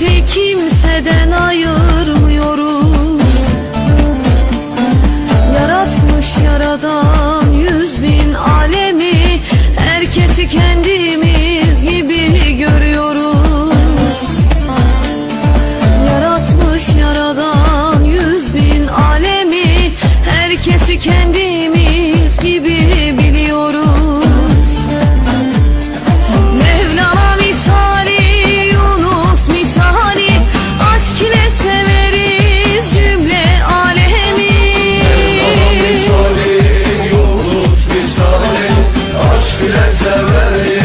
Devleti kimseden ayırmıyoruz. Yaratmış yaradan yüz bin alemi Herkesi kendimiz gibi görüyoruz. Yaratmış yaradan yüz bin alemi Herkesi kendimiz gibi Bilen sever